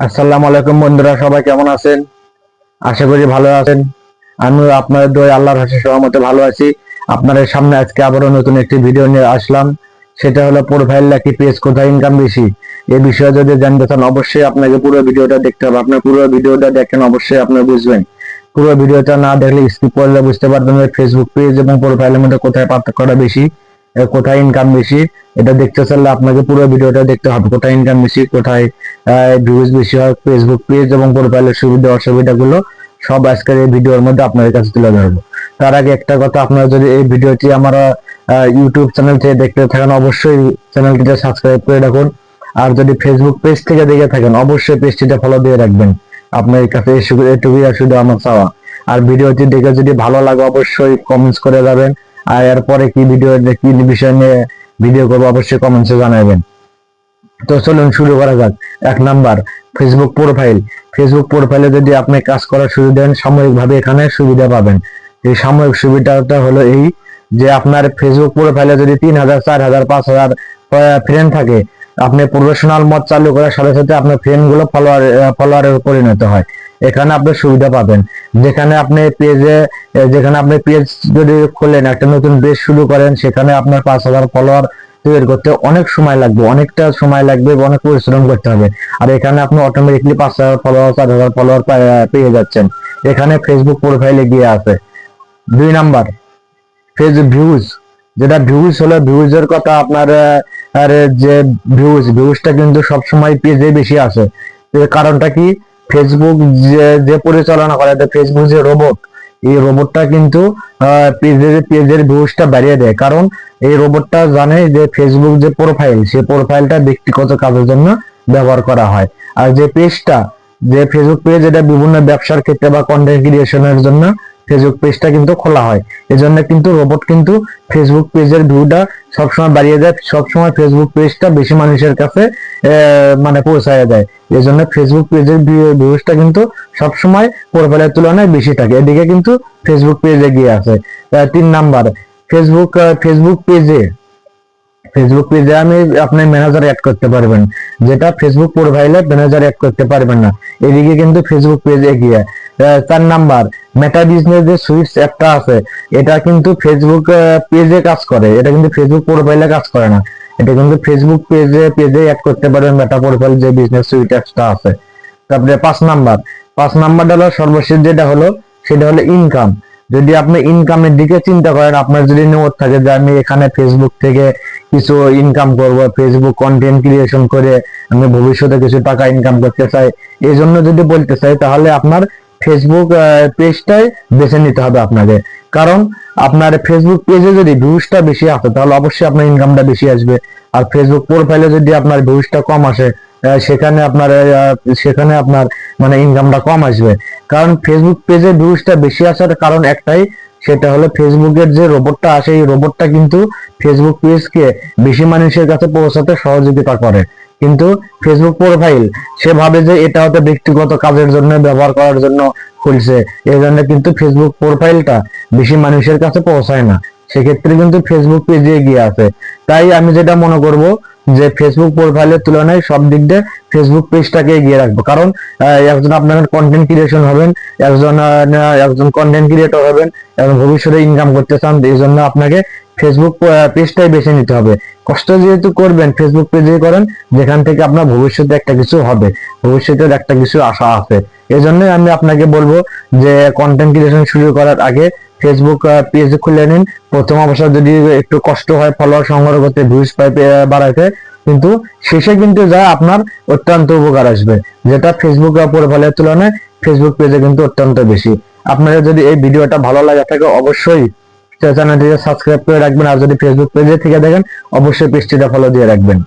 আসসালামু আলাইকুম বন্ধুরা সবাই কেমন আছেন? আশা করি ভালো আছেন। আমি আপনাদের দোয় আল্লাহর হাসি সহমতে ভালো আছি। আপনাদের সামনে আজকে আবারও নতুন একটি ভিডিও নিয়ে আসলাম। সেটা হলো প্রোফাইল নাকি পেজ কোথায় ইনকাম বেশি? এই বিষয়ে যদি জানতে চান অবশ্যই আপনাকে পুরো ভিডিওটা দেখতে হবে। আপনার পুরো ভিডিওটা দেখেন অবশ্যই আপনি বুঝবেন। পুরো ভিডিওটা না দেখলে স্কিপ করলে বুঝতে পারবেন ফেসবুক পেজ এবং প্রোফাইলের মধ্যে কোথায় পার্থক্যটা বেশি। এ, কোথায় ইনকাম বেশি, এটা দেখতে চাইলে আপনাকে পুরো ভিডিওটা দেখতে হবে। কোথায় ইনকাম বেশি, কোথায় ভিউজ বেশি হয় ফেসবুক পেজ এবং প্রোফাইলের সুবিধা, অসুবিধাগুলো সব আজকের এই ভিডিওর মধ্যে আপনাদের কাছে তুলে ধরবো। তার আগে একটা কথা, আপনারা যদি এই ভিডিওটি আমরা ইউটিউব চ্যানেল থেকে দেখতে থাকেন, অবশ্যই চ্যানেলটিতে সাবস্ক্রাইব করে রাখুন। আর যদি ফেসবুক পেজ থেকে দেখে থাকেন, অবশ্যই পেজটিতে ফলো দিয়ে রাখবেন। আপনার কাছে এটুকুই শুধু আমার চাওয়া। আর ভিডিওটি দেখে যদি ভালো লাগে, অবশ্যই কমেন্টস করে যাবেন আর এরপরে কি ভিডিও কি বিষয় নিয়ে ভিডিও করব অবশ্যই কমেন্টসে জানাবেন। তো চলুন শুরু করা যাক। এক নাম্বার ফেসবুক প্রোফাইল ফেসবুক প্রোফাইলে যদি আপনি কাজ করার শুরু দেন, সাময়িকভাবে এখানে সুবিধা পাবেন। এই সাময়িক সুবিধাটা হলো এই যে আপনার ফেসবুক প্রোফাইলে যদি তিন হাজার, চার হাজার, পাঁচ হাজার ফ্রেন্ড থাকে আপনি প্রফেশনাল মত চালু করার সাথে সাথে আপনার ফ্রেন্ডগুলো ফলোয়ার ফলোয়ারে পরিণত হয়। এখানে আপনি সুবিধা পাবেন। যেখানে আপনি পেজে যেখানে আপনি পেজ যদি খোলেন, একটা নতুন পেজ শুরু করেন, সেখানে আপনার পাঁচ হাজার ফলোয়ার তৈরি করতে অনেক সময় লাগবে, অনেকটা সময় লাগবে অনেক পরিশ্রম করতে হবে। আর এখানে আপনি অটোমেটিকলি পাঁচ হাজার ফলোয়ার চার হাজার ফলোয়ার পেয়ে যাচ্ছেন। এখানে ফেসবুক প্রোফাইলে গিয়ে আছে। দুই নাম্বার ফেস ভিউজ যেটা ভিউজ হলো ভিউজের কথা আপনার আর যে ভিউজ ভিউজটা কিন্তু সবসময় পেজে বেশি আসে। কারণটা কি? ফেসবুক যে যে পরিচালনা করে ফেসবুক যে রোবট এই রোবটটা কিন্তু পেজের পেজের ভিউজটা বাড়িয়ে দেয়। কারণ এই রোবটটা জানে যে ফেসবুক যে প্রোফাইল সেই প্রোফাইলটা ব্যক্তিগত কাজের জন্য ব্যবহার করা হয়। আর যে পেজটা যে ফেসবুক পেজ এটা বিভিন্ন ব্যবসার ক্ষেত্রে বা কন্টেন্ট ক্রিয়েশনের জন্য ফেসবুক পেজটা কিন্তু খোলা হয়। এজন্য কিন্তু রোবট কিন্তু ফেসবুক পেজের ভিউটা সবসময় বাড়িয়ে দেয়, সবসময় ফেসবুক পেজটা বেশি মানুষের কাছে মানে পৌঁছায় দেয়। এই জন্য ফেসবুক পেজের ভিউজটা কিন্তু সবসময় প্রোফাইলের তুলনায় বেশি থাকে। এদিকে কিন্তু ফেসবুক পেজে গিয়ে আছে। তিন নাম্বার ফেসবুক ফেসবুক পেজে ফেসবুক পেজে আমি আপনি ম্যানেজার অ্যাড করতে পারবেন। যেটা ফেসবুক প্রোফাইলে ম্যানেজার অ্যাড করতে পারবেন না। এদিকে কিন্তু ফেসবুক পেজ এগিয়ে চার নাম্বার মেটা বিজনেস যে সুইটস অ্যাপটা আছে, এটা কিন্তু ফেসবুক পেজে কাজ করে। এটা কিন্তু ফেসবুক প্রোফাইলে কাজ করে না। এটা কিন্তু ফেসবুক পেজে পেজে অ্যাড করতে পারবেন মেটা প্রোফাইল যে বিজনেস সুইট অ্যাপটা আছে। তারপরে পাঁচ নাম্বার। পাঁচ নাম্বারটা হলো সর্বশেষ যেটা হলো, সেটা হলো ইনকাম যদি আপনি ইনকামের দিকে চিন্তা করেন, আপনার যদি নিয়ত থাকে যে আমি এখানে ফেসবুক থেকে কিছু ইনকাম করব ফেসবুক কন্টেন্ট ক্রিয়েশন করে আমি ভবিষ্যতে কিছু টাকা ইনকাম করতে চাই এই জন্য যদি বলতে চাই, তাহলে আপনার ফেসবুক পেজটাই বেছে নিতে হবে আপনাকে। কারণ আপনার ফেসবুক পেজে যদি ভিউজটা বেশি আসে, তাহলে অবশ্যই আপনার ইনকামটা বেশি আসবে। আর ফেসবুক প্রোফাইলে যদি আপনার ভিউজটা কম আসে সেখানে আপনার সেখানে আপনার মানে ইনকামটা কম আসবে। কারণ ফেসবুক পেজে ভিউজটা বেশি আসার কারণ একটাই, সেটা হলো ফেসবুকের যে রোবটটা আসে এই রোবটটা কিন্তু ফেসবুক পেজকে বেশি মানুষের কাছে পৌঁছাতে সহযোগিতা করে। কিন্তু ফেসবুক প্রোফাইল সে ভাবে যে এটা হয়তো ব্যক্তিগত কাজের জন্য, ব্যবহার করার জন্য খুলছে, এই জন্য কিন্তু ফেসবুক প্রোফাইলটা বেশি মানুষের কাছে পৌঁছায় না। সেক্ষেত্রে কিন্তু ফেসবুক পেজে এগিয়ে আছে। তাই আমি যেটা মনে করব যে ফেসবুক প্রোফাইলের তুলনায় সব দিক দিয়ে ফেসবুক পেজটাকে এগিয়ে রাখব। কারণ একজন আপনার কন্টেন্ট ক্রিয়েশন হবেন, একজন একজন কন্টেন্ট ক্রিয়েটর হবেন, এবং ভবিষ্যতে ইনকাম করতে চান, এই জন্য আপনাকে ফেসবুক পেজটাই বেছে নিতে হবে। কষ্ট যেহেতু করবেন ফেসবুক পেজে করেন, যেখান থেকে আপনার ভবিষ্যতে একটা কিছু হবে। ভবিষ্যতের একটা কিছু আশা আছে। এই জন্য আমি আপনাকে বলব যে কন্টেন্ট ক্রিয়েশন শুরু করার আগে ফেসবুক পেজ খুলে নিন। প্রথম অবস্থায় যদি একটু কষ্ট হয় ফলোয়ার সংগ্রহ করতে ভিউজ পাই বাড়াইতে, কিন্তু শেষে কিন্তু যা আপনার অত্যন্ত উপকার আসবে। যেটা ফেসবুক প্রোফাইলের তুলনায় ফেসবুক পেজে কিন্তু অত্যন্ত বেশি। আপনারা যদি এই ভিডিওটা ভালো লাগে থাকে, অবশ্যই চ্যানেলটিকে সাবস্ক্রাইব করে রাখবেন, আর যদি ফেসবুক পেজে থেকে দেখেন, অবশ্যই পেজটিটা ফলো দিয়ে রাখবেন।